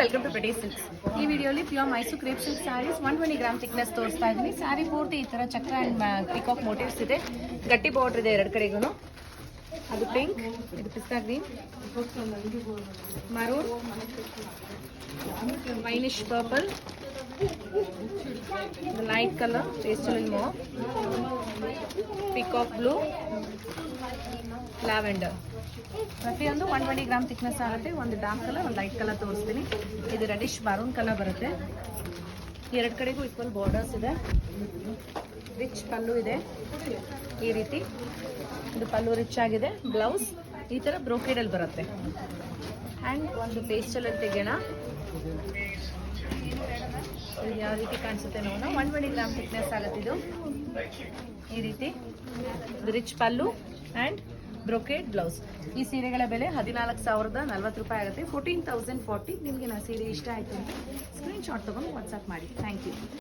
Welcome to ಪ್ರಟಿ silks ಈ ವಿಡಿಯೋಲಿ pure Mysore crepe silk sarees one twenty gram thickness ತೋರಿಸ್ತಾ ಇದ್ದೀನಿ. ಸ್ಯಾರಿ ಪೂರ್ತಿ ಈ ಥರ ಚಕ್ರ ಆ್ಯಂಡ್ ಪಿಕಾಕ್ ಮೋಟಿವ್ಸ್ ಇದೆ. ಗಟ್ಟಿ ಬಾರ್ಡ್ರ್ ಇದೆ ಎರಡು ಕಡೆಗೂ ಅದು ಪಿಂಕ್ ಇದು pista green maroon winish purple light colour pastel mauve peacock blue lavender ಪ್ರತಿಯೊಂದು ಒನ್ ಟ್ವೆಂಟಿ ಗ್ರಾಮ್ ಥಿಕ್ನೆಸ್ ಆಗುತ್ತೆ. ಒಂದು ಡಾರ್ಕ್ ಕಲರ್ ಒಂದು ಲೈಟ್ ಕಲರ್ ತೋರಿಸ್ತೀನಿ. ಇದು ರೆಡಿಶ್ ಬಾರೂನ್ ಕಲರ್ ಬರುತ್ತೆ. ಎರಡು ಕಡೆಗೂ ಈಕ್ವಲ್ ಬಾರ್ಡರ್ಸ್ ಇದೆ. ರಿಚ್ ಪಲ್ಲು ಇದೆ. ಈ ರೀತಿ. ಇದು ಪಲ್ಲು ರಿಚ್ ಆಗಿದೆ. ಬ್ಲೌಸ್ ಈ ಥರ ಬ್ರೋಕೆಡಲ್ಲಿ ಬರುತ್ತೆ. ಆ್ಯಂಡ್ ಒಂದು ಪೇಸ್ಟಲಲ್ಲಿ ತೆಗೆಯೋಣ. ಯಾವ ರೀತಿ ಕಾಣಿಸುತ್ತೆ ನೋಡೋಣ. ಒನ್ ಟ್ವೆಂಟಿ ಗ್ರಾಮ್ ಥಿಕ್ನೆಸ್ ಆಗುತ್ತೆ ಇದು. ಈ ರೀತಿ rich pallu and brocade blouse ಈ ಸೀರೆಗಳ ಬೆಲೆ ಹದಿನಾಲ್ಕು ಸಾವಿರದ ನಲ್ವತ್ತು ರೂಪಾಯಿ ಆಗುತ್ತೆ. ಫೋರ್ಟೀನ್ ತೌಸಂಡ್ ಫಾರ್ಟಿ ನಿಮಗೆ ನಾ ಸೀರೆ ಇಷ್ಟ ಆಯಿತು ಅಂತ ಸ್ಕ್ರೀನ್ ಶಾಟ್ ತೊಗೊಂಡು ವಾಟ್ಸಪ್ ಮಾಡಿ. Thank you